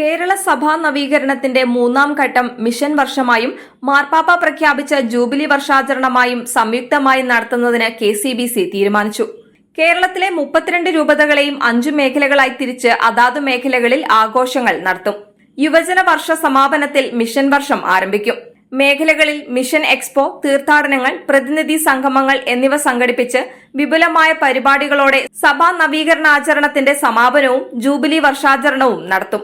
കേരള സഭാ നവീകരണത്തിന്റെ മൂന്നാം ഘട്ടം മിഷൻ വർഷമായും മാർപ്പാപ്പ പ്രഖ്യാപിച്ച ജൂബിലി വർഷാചരണമായും സംയുക്തമായി നടത്തുന്നതിന് കെ സി ബി സി തീരുമാനിച്ചു. കേരളത്തിലെ മുപ്പത്തിരണ്ട് രൂപതകളെയും അഞ്ചു മേഖലകളായി തിരിച്ച് അതാതു മേഖലകളിൽ ആഘോഷങ്ങൾ നടത്തും. യുവജന വർഷ സമാപനത്തിൽ മിഷൻ വർഷം ആരംഭിക്കും. മേഖലകളിൽ മിഷൻ എക്സ്പോ തീർത്ഥാടനങ്ങൾ പ്രതിനിധി സംഗമങ്ങൾ എന്നിവ സംഘടിപ്പിച്ച് വിപുലമായ പരിപാടികളോടെ സഭാ നവീകരണാചരണത്തിന്റെ സമാപനവും ജൂബിലി വർഷാചരണവും നടത്തും.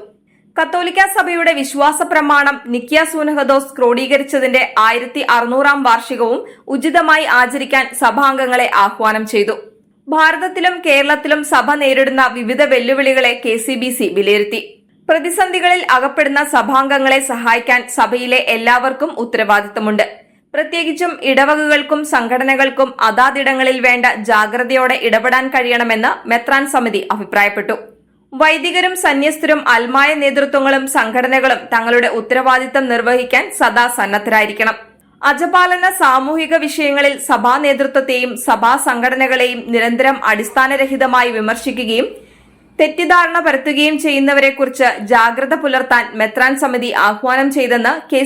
കത്തോലിക്ക സഭയുടെ വിശ്വാസ പ്രമാണം നിക്കിയ സൂനഹദോസ് ക്രോഡീകരിച്ചതിന്റെ ആയിരത്തി അറുന്നൂറാം വാർഷികവും ഉചിതമായി ആചരിക്കാൻ സഭാംഗങ്ങളെ ആഹ്വാനം ചെയ്തു. ഭാരതത്തിലും കേരളത്തിലും സഭ നേരിടുന്ന വിവിധ വെല്ലുവിളികളെ കെ സി ബി സി വിലയിരുത്തി. പ്രതിസന്ധികളിൽ അകപ്പെടുന്ന സഭാംഗങ്ങളെ സഹായിക്കാൻ സഭയിലെ എല്ലാവർക്കും ഉത്തരവാദിത്തമുണ്ട്. പ്രത്യേകിച്ചും ഇടവകകൾക്കും സംഘടനകൾക്കും അതാതിടങ്ങളിൽ വേണ്ട ജാഗ്രതയോടെ ഇടപെടാൻ കഴിയണമെന്ന് മെത്രാൻ സമിതി അഭിപ്രായപ്പെട്ടു. വൈദികരും സന്യസ്തരും അൽമായ നേതൃത്വങ്ങളും സംഘടനകളും തങ്ങളുടെ ഉത്തരവാദിത്തം നിർവഹിക്കാൻ സദാ സന്നദ്ധരായിരിക്കണം. അജപാലന സാമൂഹിക വിഷയങ്ങളിൽ സഭാ നേതൃത്വത്തെയും സഭാ സംഘടനകളെയും നിരന്തരം അടിസ്ഥാനരഹിതമായി വിമർശിക്കുകയും തെറ്റിദ്ധാരണ പരത്തുകയും ചെയ്യുന്നവരെക്കുറിച്ച് ജാഗ്രത പുലർത്താൻ മെത്രാൻ സമിതി ആഹ്വാനം ചെയ്തെന്ന് K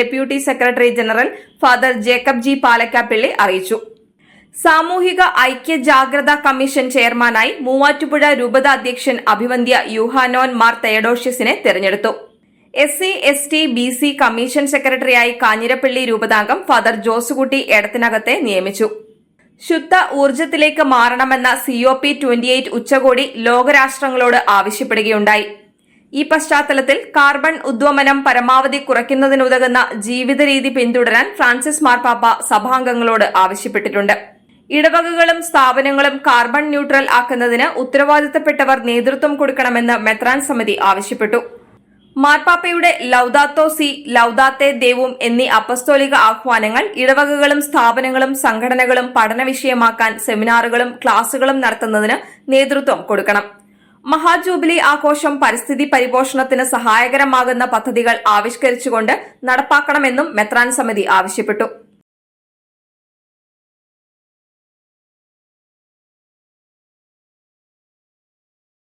deputy secretary general father Jacob G Palakkappilly അറിയിച്ചു. സാമൂഹിക ഐക്യ ജാഗ്രതാ കമ്മീഷൻ ചെയർമാനായി മൂവാറ്റുപുഴ രൂപത അധ്യക്ഷൻ അഭിവന്ദ്യ യുഹാനോൻ മാർ തെയഡോഷ്യസിനെ തെരഞ്ഞെടുത്തു. S C S T B C commission സെക്രട്ടറിയായി കാഞ്ഞിരപ്പള്ളി രൂപതാംഗം ഫാദർ ജോസുകുട്ടി എടത്തിനകത്തെ നിയമിച്ചു. ശുദ്ധ ഊർജത്തിലേക്ക് മാറണമെന്ന C O P twenty eight ഉച്ചകോടി ലോകരാഷ്ട്രങ്ങളോട് ആവശ്യപ്പെടുകയുണ്ടായി. ഈ പശ്ചാത്തലത്തിൽ കാർബൺ ഉദ്വമനം പരമാവധി കുറയ്ക്കുന്നതിനുതകുന്ന ജീവിതരീതി പിന്തുടരാൻ ഫ്രാൻസിസ് മാർപ്പാപ്പ സഭാംഗങ്ങളോട് ആവശ്യപ്പെട്ടിട്ടുണ്ട്. ഇടവകകളും സ്ഥാപനങ്ങളും കാർബൺ ന്യൂട്രൽ ആക്കുന്നതിന് ഉത്തരവാദിത്തപ്പെട്ടവർ നേതൃത്വം കൊടുക്കണമെന്ന് മെത്രാൻ സമിതി ആവശ്യപ്പെട്ടു. മാർപ്പാപ്പയുടെ ലൌദാത്തോ സി ലൌദാത്തെ ദേവും എന്നീ അപ്പസ്തോലിക ആഹ്വാനങ്ങൾ ഇടവകകളും സ്ഥാപനങ്ങളും സംഘടനകളും പഠന വിഷയമാക്കാൻ സെമിനാറുകളും ക്ലാസുകളും നടത്തുന്നതിന് നേതൃത്വം കൊടുക്കണം. മഹാജൂബിലി ആഘോഷം പരിസ്ഥിതി പരിപോഷണത്തിന് സഹായകരമാകുന്ന പദ്ധതികൾ ആവിഷ്കരിച്ചുകൊണ്ട് നടപ്പാക്കണമെന്നും മെത്രാൻ സമിതി ആവശ്യപ്പെട്ടു.